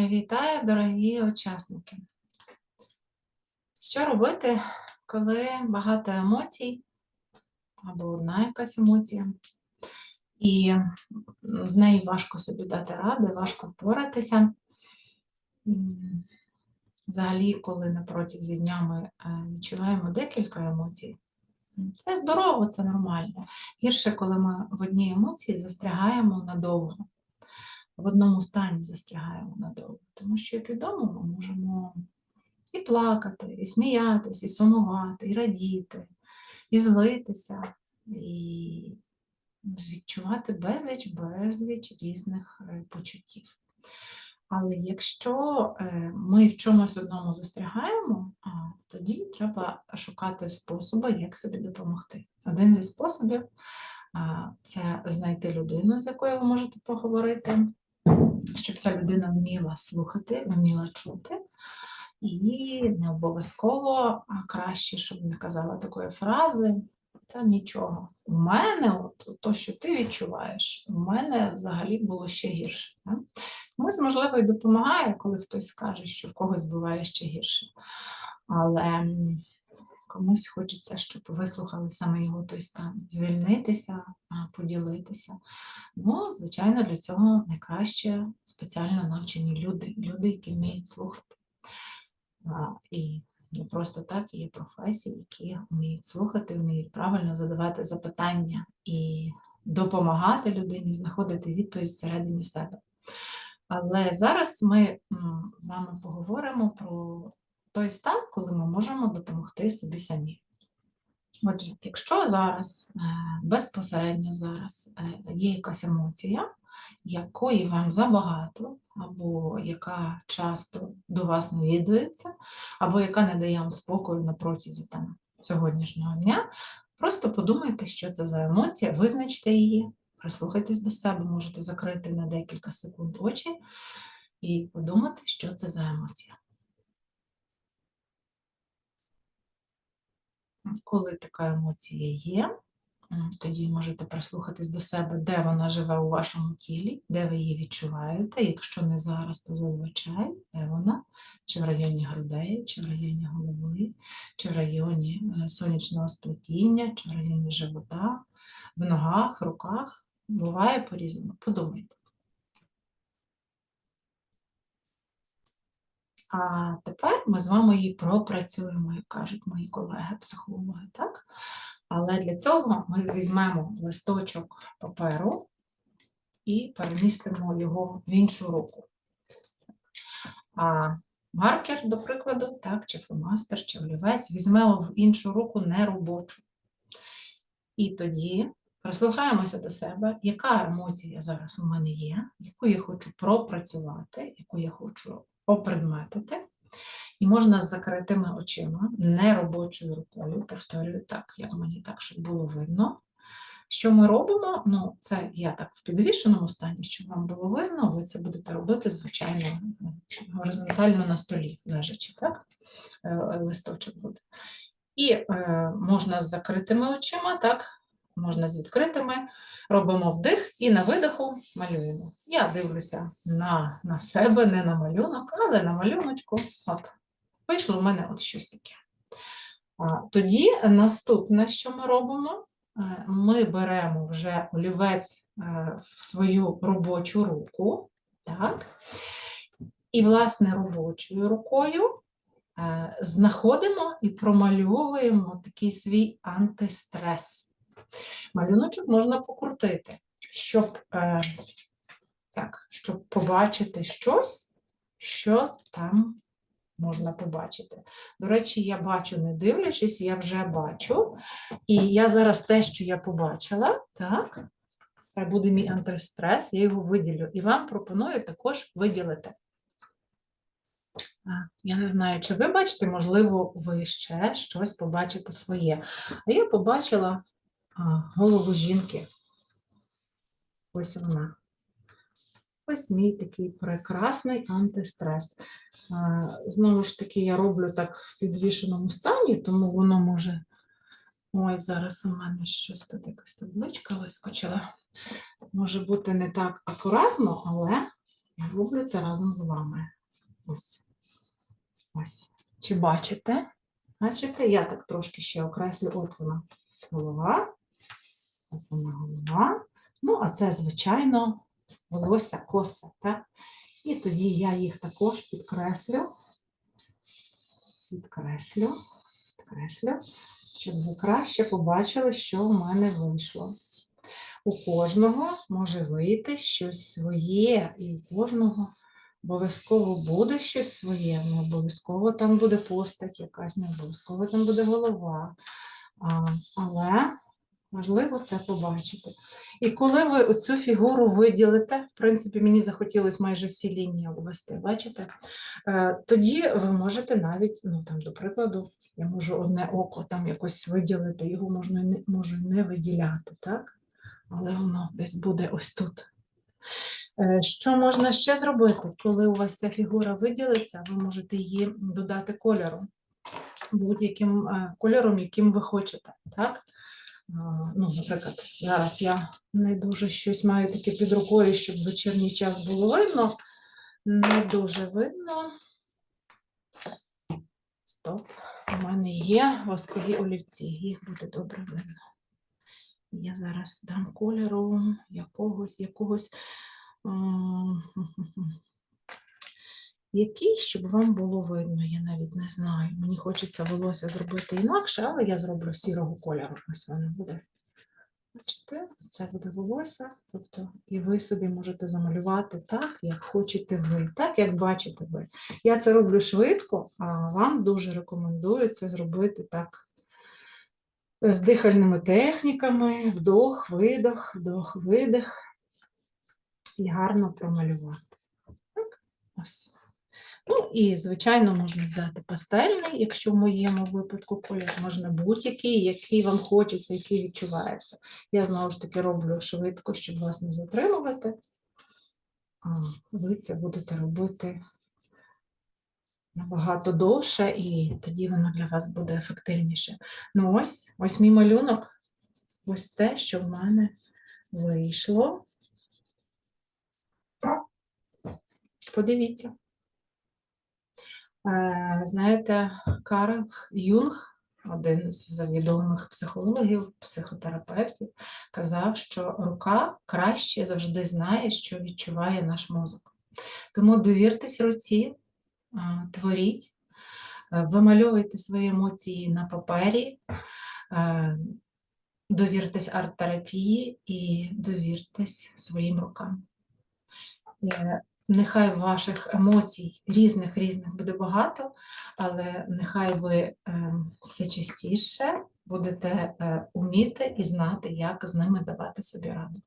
Вітаю, дорогі учасники. Що робити, коли багато емоцій або одна якась емоція, і з нею важко собі дати ради, важко впоратися. Взагалі, коли на протязі дня ми е, відчуваємо декілька емоцій, це здорово, це нормально. Гірше, коли ми в одній емоції застрягаємо надовго в одному стані застрягаємо надовго. Тому що, як відомо, ми можемо і плакати, і сміятися, і сумувати, і радіти, і злитися, і відчувати безліч, безліч різних е, почуттів. Але якщо е, ми в чомусь одному застрягаємо, тоді треба шукати способи, як собі допомогти. Один зі способів це знайти людину, з якою ви можете поговорити, щоб ця людина вміла слухати, вміла чути. І не обов'язково а краще, щоб не казала такої фрази, та нічого. У мене, от, то, що ти відчуваєш, у мене взагалі було ще гірше. Комусь, можливо, і допомагає, коли хтось скаже, що в когось буває ще гірше. Але комусь хочеться, щоб вислухали саме його той стан, звільнитися, поділитися. Ну, звичайно, для цього найкраще спеціально навчені люди, люди, які вміють слухати. І не просто так є професії, які вміють слухати, вміють правильно задавати запитання і допомагати людині знаходити відповідь всередині себе. Але зараз ми з вами поговоримо про той стан, коли ми можемо допомогти собі самі. Отже, якщо зараз, е, безпосередньо зараз е, є якась емоція, якої вам забагато, або яка часто до вас навідується, або яка не дає вам спокою на протязі там, сьогоднішнього дня, просто подумайте, що це за емоція, визначте її, прислухайтесь до себе, можете закрити на декілька секунд очі і подумати, що це за емоція. Коли така емоція є, тоді можете прислухатись до себе, де вона живе у вашому тілі, де ви її відчуваєте. Якщо не зараз, то зазвичай, де вона, чи в районі грудей, чи в районі голови, чи в районі е, сонячного сплетіння, чи в районі живота, в ногах, руках. Буває по-різному. Подумайте. А тепер ми з вами її пропрацюємо, як кажуть мої колеги-психологи? Але для цього ми візьмемо листочок паперу і перемістимо його в іншу руку. А маркер, до прикладу, так, чи фломастер, чи олівець, візьмемо в іншу руку неробочу. І тоді прислухаємося до себе, яка емоція зараз у мене є, яку я хочу пропрацювати, яку я хочу опредметити. І можна з закритими очима, не робочою рукою, повторюю так, як мені так, щоб було видно. Що ми робимо? Ну, це я так в підвішеному стані, щоб вам було видно, ви це будете робити, звичайно, горизонтально на столі лежачи, так? Е, Листочок буде. І е, можна з закритими очима, так, можна з відкритими. Робимо вдих і на видиху малюємо. Я дивлюся на, на себе, не на малюнок, але на малюночку. От, вийшло в мене от щось таке. Тоді наступне, що ми робимо, е, ми беремо вже олівець е, в свою робочу руку, так? і, власне, робочою рукою е, знаходимо і промальовуємо такий свій антистрес. Малюночок можна покрутити, щоб, е, так, щоб побачити щось, що там можна побачити. До речі, я бачу, не дивлячись, я вже бачу. І я зараз те, що я побачила, так, це буде мій антистрес, я його виділю. І вам пропоную також виділити. Я не знаю, чи ви бачите, можливо, ви ще щось побачите своє. А я побачила голову жінки. Ось вона. Ось мій такий прекрасний антистрес. Знову ж таки, я роблю так в підвішеному стані, тому воно може. Ой, зараз у мене щось тут якась табличка вискочила. Може бути не так акуратно, але Роблю це разом з вами. Ось. Ось. Чи бачите? Бачите, я так трошки ще окреслю. От вона голова. От вона голова. Ну, а це, звичайно, волосся, коса, так? І тоді я їх також підкреслю. Підкреслю, підкреслю, щоб ви краще побачили, що в мене вийшло. У кожного може вийти щось своє, і у кожного обов'язково буде щось своє, не обов'язково там буде постать якась, не обов'язково там буде голова. А, але важливо це побачити. І коли ви оцю фігуру виділите, в принципі, мені захотілося майже всі лінії обвести, бачите? Е, Тоді ви можете навіть, ну там, до прикладу, я можу одне око там якось виділити, його можна не, можу не виділяти, так? Але воно десь буде ось тут. Е, Що можна ще зробити, коли у вас ця фігура виділиться, ви можете її додати кольору, будь-яким е, кольором, яким ви хочете. Так? Ну, наприклад, зараз я не дуже щось маю таке під рукою, щоб вечірній час було видно. Не дуже видно. Стоп. У мене є воскові олівці, їх буде добре видно. Я зараз дам кольору якогось, якогось. Який, щоб вам було видно, я навіть не знаю. Мені хочеться волосся зробити інакше, але я зроблю сірого кольору. Ось воно буде. Бачите, це буде волосся. Тобто, і ви собі можете замалювати так, як хочете ви, так, як бачите ви. Я це роблю швидко, а вам дуже рекомендую це зробити так з дихальними техніками, вдох, видох, вдох, видих. І гарно промалювати. Так, ось. Ну і, звичайно, можна взяти пастельний, якщо в моєму випадку колір, можна будь-який, який вам хочеться, який відчувається. Я знову ж таки роблю швидко, щоб вас не затримувати. А ви це будете робити набагато довше, і тоді воно для вас буде ефективніше. Ну ось, ось мій малюнок. Ось те, що в мене вийшло. Подивіться. Е, Знаєте, Карл Юнг, один з відомих психологів, психотерапевтів, казав, що рука краще завжди знає, що відчуває наш мозок. Тому довіртесь руці, е, творіть, е, вимальовуйте свої емоції на папері, довіртесь арт-терапії і довіртесь своїм рукам. Нехай ваших емоцій різних різних буде багато, але нехай ви е, все частіше будете е, уміти і знати, як з ними давати собі раду.